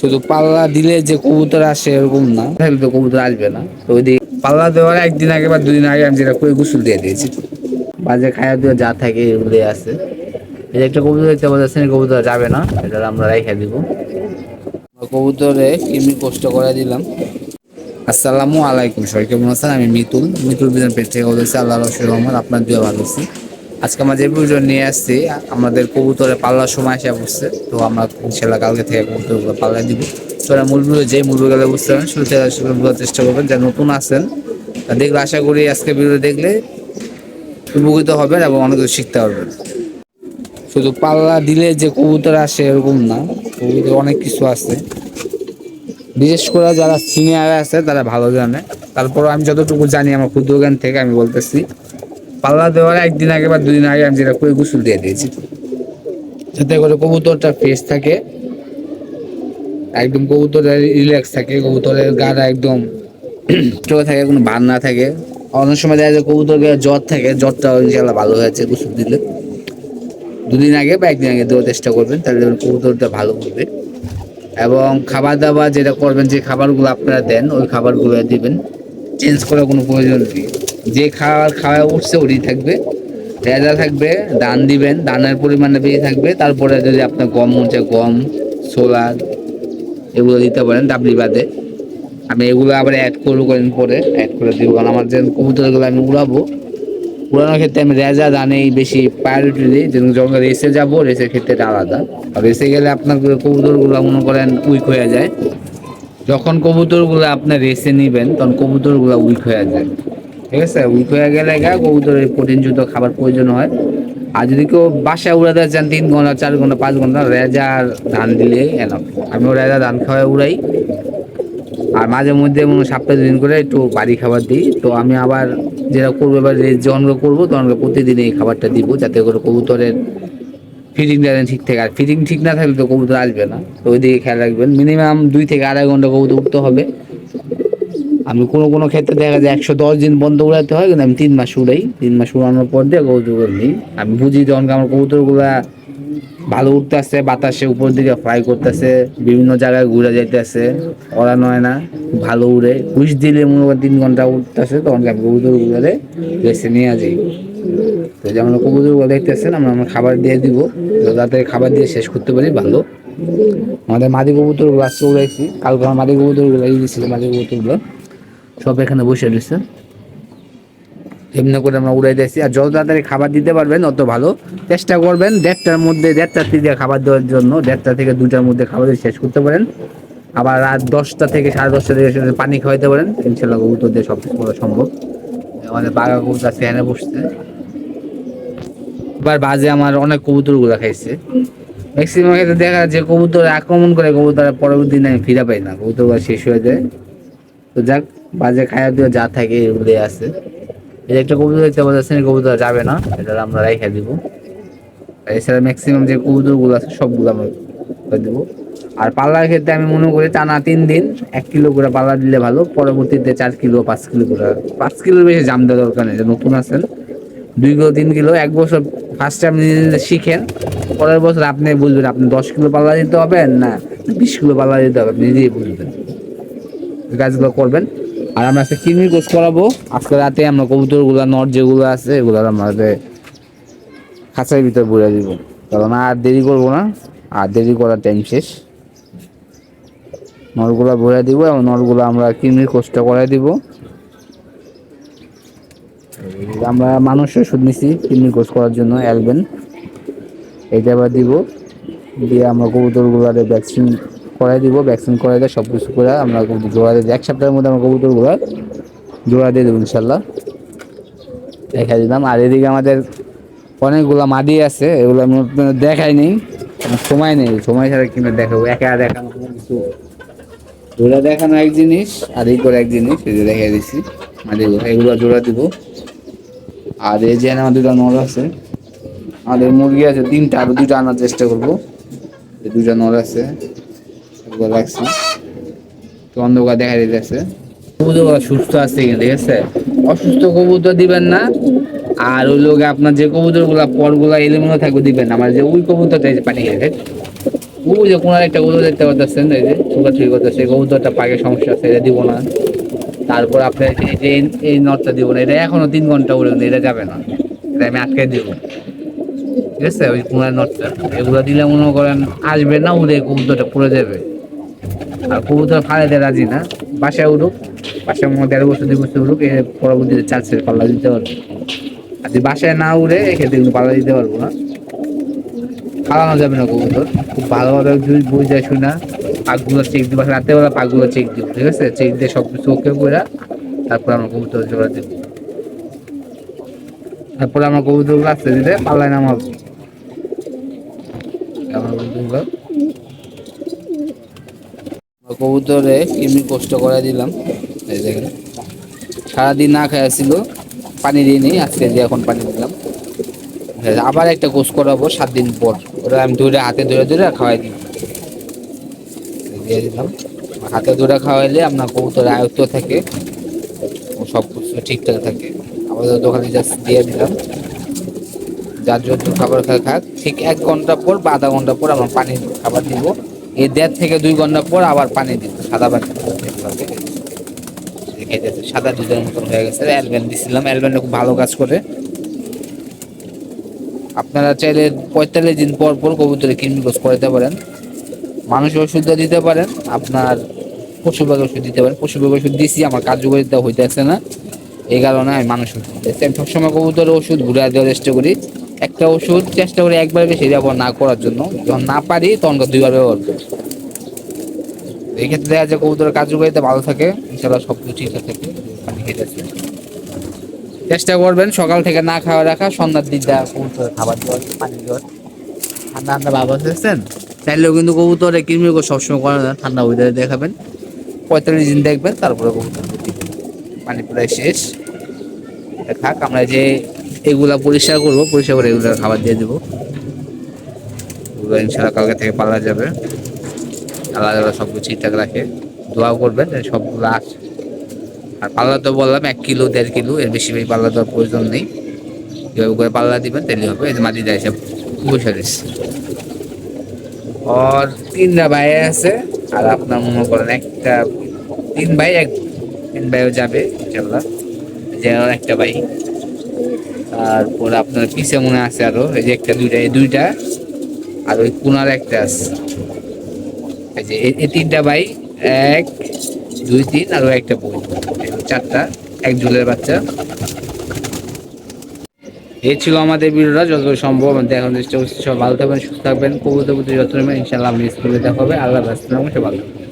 শুধু পাল্লা দিলে যে কবুতর আসে এরকম না। তাহলে তো কবুতর আসবে না। তো ওই দিকে পাল্লা দেওয়ার একদিন আগে বা দুদিন আগে আমি যেটা করে গোসল দিয়ে দিয়েছি। বাজে খায়া দিয়ে যা থাকে এগুলো আছে। এই একটা কবুতর দেখতে পাচ্ছেন কবুতর যাবে না। এটা আমরা রেখে দিব। কবুতরে কিমি কষ্ট করে দিলাম। আসসালামু আলাইকুম সবাই কেমন আছেন? আমি মিতুল। মিতুল বিজন পেট থেকে বলেছি আল্লাহ রসুল রহমান আপনার দিয়ে ভালো আছি। আজকে আমরা যে পুজো নিয়ে আসছি, আমাদের কবুতরে পাল্লার সময় এসে বসছে। তো আমরা ইনশাল্লাহ কালকে থেকে কবুতরগুলো পাল্লা দিব। তো মূল ভিডিও যে মূল গেলে বুঝতে পারেন, শুরু বোঝার চেষ্টা করবেন। যারা নতুন আসেন দেখলে আশা করি আজকে ভিডিও দেখলে উপকৃত হবেন এবং অনেক কিছু শিখতে পারবেন। শুধু পাল্লা দিলে যে কবুতর আসে এরকম না, কবুতর অনেক কিছু আছে। বিশেষ করে যারা সিনিয়র আছে, তারা ভালো জানে। তারপর আমি যতটুকু জানি আমার ক্ষুদ্র জ্ঞান থেকে আমি বলতেছি। পাল্লা দেওয়ার একদিন আগে বা দুদিন আগে আমি যেটা করে, গোসল দিয়ে দিয়েছি। যাতে করে কবুতরটা ফ্রেশ থাকে, একদম কবুতরের রিল্যাক্স থাকে, কবুতরের গাটা একদম চোখে থাকে, কোনো ভার না থাকে। অনেক সময় দেখা যায় কবুতরের জ্বর থাকে, জ্বরটা ইনশাল্লাহ ভালো হয়েছে গোসল দিলে। দুদিন আগে বা একদিন আগে দেওয়ার চেষ্টা করবেন, তাহলে কবুতরটা ভালো করবে এবং খাবার দাবার যেটা করবেন, যে খাবারগুলো আপনারা দেন, ওই খাবারগুলো দিবেন। চেঞ্জ করার কোনো প্রয়োজন নেই। যে খাবার খাওয়া উঠছে ওটি থাকবে। রেজা থাকবে, দান দিবেন, দানের পরিমাণটা বেশি থাকবে। তারপরে যদি আপনার গম হচ্ছে গম সোলার এগুলো দিতে পারেন ডাবলি বাদে। আমি এগুলো আবার অ্যাড করব কদিন পরে। অ্যাড করে দিব। কারণ আমার যে কবুতরগুলো আমি উড়াবো। উড়ানোর ক্ষেত্রে আমি রেজা দানেই বেশি প্রায়োরিটি দিই। যেমন যখন রেসে যাব, রেসের ক্ষেত্রে এটা আলাদা। আর রেসে গেলে আপনার কবুতরগুলো মনে করেন উইক হয়ে যায়। যখন কবুতরগুলো আপনার রেসে নিবেন, তখন কবুতরগুলো উইক হয়ে যায়। ঠিক আছে? উইক হয়ে গেলে গা, কবুতরের প্রোটিনযুক্ত খাবার প্রয়োজন হয়। আর যদি কেউ বাসায় উড়াতে চান তিন ঘণ্টা, চার ঘণ্টা, পাঁচ ঘণ্টা, রেজা আর ধান দিলে এনাফ আমিও রেজা, ধান খাওয়াই উড়াই। আর মাঝে মধ্যে সপ্তাহে দিন করে একটু বাড়ি খাবার দিই। তো আমি আবার যেটা করব, এবার রেস যখন করব, তখন প্রতিদিন এই খাবারটা দিব, যাতে করে কবুতরের ফিটিংটা যেন ঠিক থাকে। আর ফিটিং ঠিক না থাকলে তো কবুতর আসবে না। তো ওই দিকে খেয়াল রাখবেন। মিনিমাম দুই থেকে আড়াই ঘণ্টা কবুতর উঠতে হবে। আমি কোনো কোনো ক্ষেত্রে দেখা যায় একশো দশ দিন বন্ধ উড়াতে হয়, কিন্তু আমি তিন মাস উড়াই। তিন মাস উড়ানোর পর দিয়ে কবুতর নিই। আমি বুঝি যখন আমার কবুতরগুলা ভালো উঠতেছে, বাতাসে উপর দিকে ফ্লাই করতেছে, বিভিন্ন জায়গায় ঘুরে যাইতেছে, ওরা নয় না, ভালো উড়ে। ঘুষ দিলে মনে করেন তিন ঘণ্টা উঠতেছে, তখন আমি কবুতর গুলারে বেছে নিয়ে যাই? তো যেমন কবুতরগুলো দেখতেছেন আমরা আমরা খাবার দিয়ে দিব। যাতে খাবার দিয়ে শেষ করতে পারি, ভালো। আমাদের মাদি কবুতরগুলো আজকে উড়াইছি। কালকে আমার মাদি কবুতরগুলো এই দিয়েছিল মাদি কবুতরগুলো সব এখানে বসে রয়েছে। এমনি করে আমরা উড়াই দিয়েছি। আর যত তাড়াতাড়ি খাবার দিতে পারবেন, অত ভালো। চেষ্টা করবেন দেড়টার মধ্যে দেড়টার থেকে খাবার দেওয়ার জন্য, দেড়টা থেকে দুটার মধ্যে খাবার দিয়ে শেষ করতে পারেন। আবার রাত দশটা থেকে সাড়ে দশটা থেকে পানি খাওয়াইতে পারেন। ইনশাল্লাহ কবুতর দিয়ে সব কিছু করা সম্ভব। আমাদের বাঘা কবুতর সেখানে বসছে। এবার বাজে আমার অনেক কবুতরগুলো খাইছে। ম্যাক্সিমাম ক্ষেত্রে দেখা যায় যে কবুতর আক্রমণ করে কবুতর পরবর্তী দিন আমি ফিরে পাই না। কবুতর শেষ হয়ে যায়। তো যাক, বাজে খায়া দিয়ে যা থাকে, এগুলোই আছে। এই একটা কবুতর দেখতে পাচ্ছেন এই কবুতর যাবে না, এটা আমরা রেখে দিব। এছাড়া ম্যাক্সিমাম যে কবুতরগুলো আছে, সবগুলো আমরা দিব। আর পাল্লার ক্ষেত্রে আমি মনে করি টানা তিন দিন, এক কিলো করে পাল্লা দিলে ভালো, পরবর্তীতে চার কিলো, পাঁচ কিলো করে, পাঁচ কিলোর বেশি জাম দেওয়ার দরকার নেই নতুন আছেন। দুই কিলো, তিন কিলো, এক বছর ফার্স্ট টাইম শিখেন, পরের বছর আপনি বুঝবেন, আপনি দশ কিলো পাল্লা দিতে হবে না, বিশ কিলো পাল্লা দিতে হবে, আপনি নিজেই বুঝবেন। কাজগুলো করবেন। আর আমরা আজকে কিডনি কোর্স করাবো। আজকে রাতে আমরা কবুতরগুলো নট যেগুলো আছে, এগুলো আমাদের খাঁচার ভিতরে বলে দিব। কারণ আর দেরি করব না, আর দেরি করার টাইম শেষ। নলগুলো ভরে দিব এবং নলগুলো আমরা কিডনির কোর্সটা করাই দিব। আমরা মানুষের ওষুধ নিছি কিডনির কোর্স করার জন্য, অ্যালবেন। এটা আবার দিব। দিয়ে আমরা কবুতরগুলোর ভ্যাকসিন করাই দিব ভ্যাকসিন করাই দিয়ে, সব কিছু করে আমরা জোড়া দিয়ে এক সপ্তাহের মধ্যে আমরা কবুতরগুলো জোড়া দিয়ে দেবো ইনশাল্লাহ। দেখা দিলাম। আর এদিকে আমাদের অনেকগুলো মাদি আছে, এগুলো আমি দেখাই নেই সময় নেই। সময় ছাড়া কিনে দেখাবো, একা দেখানো কিছু। জোড়া দেখানো এক জিনিস, আর এই করে এক জিনিস, এই যে দেখাই দিচ্ছি, মাদিগুলো, এগুলো জোড়া দিব। আর এই যে আমার দুটো নল আছে, আমাদের মুরগি আছে, তিনটা আরও দুটো আনার চেষ্টা করব। দুটো নল আছে। এগুলো রাখছি তো অন্ধকার দেখা দিতেছে কবুতর সুস্থ আছে কিন্তু ঠিক আছে? অসুস্থ কবুতর দিবেন না। আর ওই লোক আপনার যে কবুতরগুলা পরগুলা এলিমিনো থাকবে দিবেন। আমার যে ওই কবুতরটা পানি খেয়ে ওই যে কোনার একটা কবুতর দেখতে পাচ্ছেন এই যে থ্রি করতেছে। কবুতরটা পাকে সমস্যা আছে, এটা দিব না। তারপর আপনার এই যে এই নটটা দিব না। এটা এখনও তিন ঘণ্টা উড়ে এটা যাবে না। এটা আমি আটকে দিব। ঠিক আছে? ওই কোনার নটটা। এগুলো দিলে মনে করেন, আসবে না উড়ে কবুতরটা পড়ে যাবে। কবুতর ফাড়াইতে রাজি না। বাসায় উঠুক বাসায় মনে দেড় বছর, দুই বছর উঠুক এর পরবর্তীতে চার সের পাল্লা দিতে পারব। আর যদি বাসায় না উড়ে এক্ষেত্রে কিন্তু পাল্লা দিতে পারব না। ফালানো যাবে না কবুতর। খুব ভালোভাবে যদি বুঝে শুনা, পাকগুলো চেক দিব। রাতেবেলা পাকগুলো চেক দিব, ঠিক আছে? চেক দিয়ে সব কিছু ওকে করে তারপর আমরা কবুতর জোড়া দিব তারপরে আমরা কবুতরগুলো আসতে দিতে পাল্লায় নামাবো। আমরা কবুতরগুলো? কবুতরে কিমি কষ্ট করে দিলাম। এই দেখেন। সারাদিন না খাওয়া ছিল, পানি দিয়ে নেই আজকে দিয়ে এখন পানি দিলাম। আবার একটা কোষ করাবো সাত দিন পর। ওটা আমি ধরে হাতে ধরে ধরে খাওয়াই দিই। দিয়ে দিলাম। হাতে ধরে খাওয়াইলে আপনার কবুতর আয়ত্ত থাকে। সব কিছু ঠিকঠাক থাকে। আমাদের দোকানে জাস্ট দিয়ে দিলাম। যার জন্য খাবার খায় খাক। ঠিক এক ঘণ্টা পর বা আধা ঘণ্টা পর আমরা পানি খাবার দিব। এই দেড় থেকে দুই ঘণ্টা পর আবার পানি দিব সাদা পানি সাদা দুধের মতন হয়ে গেছে, অ্যালবেন দিছিলাম, অ্যালবেনটা খুব ভালো কাজ করে। আপনারা চাইলে পঁয়তাল্লিশ দিন পর পর কবুতরে কিনবিকস করাতে পারেন। মানুষের ওষুধ দিতে পারেন, আপনার পশু পাখির ওষুধ দিতে পারেন। পশু পাখির ওষুধ দিছি, আমার কার্যকারিতা হইতেছে না, এই কারণে আমি মানুষ ওষুধ দিচ্ছি আমি সবসময় কবুতরের ওষুধ ঘুরে দেওয়ার চেষ্টা করি। একটা ওষুধ চেষ্টা করি একবার বেশি ব্যবহার না করার জন্য। যখন না পারি, তখন দুইবার ব্যবহার করি। এই ক্ষেত্রে দেখা যায় কবুতরের কার্যকারিতা ভালো থাকে ইনশাল্লাহ সব কিছু ঠিকঠাক থাকে, পানি খেতেছে চেষ্টা করবেন সকাল থেকে না খাওয়া রাখা, সন্ধ্যার দিকটা কবুতরের খাবার দেওয়ার পানি দেওয়ার ঠান্ডা ঠান্ডা ভাব আসছেন চাইলেও কিন্তু কবুতরে কৃমি সবসময় করে না, ঠান্ডা ওয়েদারে দেখাবেন। পঁয়তাল্লিশ দিন দেখবেন, তারপরে কবুতর। পানি প্রায় শেষ। থাক আমরা যে এগুলা পরিষ্কার করব, পরিষ্কার করে এগুলো খাবার দিয়ে দেবো। এগুলো ইনশাল্লাহ কালকে থেকে পালা যাবে। আল্লাহ আল্লাহ সব কিছু ঠিকঠাক রাখে। দোয়াও করবেন সবগুলো আসে। আর পাল্লা তো বললাম, এক কিলো, দেড় কিলো, এর বেশি বেশি পাল্লা দেওয়ার প্রয়োজন নেই। যেভাবে করে পাল্লা দিবেন তাহলে হবে। এই মাটি দেয় সব বসে দিচ্ছে আর তিনটা ভাই আছে, আর আপনার মনে করেন একটা, তিন ভাই, এক তিন ভাইও যাবে ইনশাল্লাহ যেন একটা ভাই। তারপর আপনার পিছে মনে আছে আরও, এই যে একটা দুইটা, এই দুইটা আর ওই কোনার একটা আছে। এই যে এই- তিনটা ভাই, এক, দুই, তিন, আর ওই একটা বই। চারটা, এক জুলের বাচ্চা। এই ছিল আমাদের ভিডিওটা যত সম্ভব দেখানোর চেষ্টা করছি সব ভালো থাকবেন, সুস্থ থাকবেন, কবুতর যত্ন নেবেন। ইনশাল্লাহ আমি স্কুলে দেখা হবে। আল্লাহ ব্যস্ত সব ভালো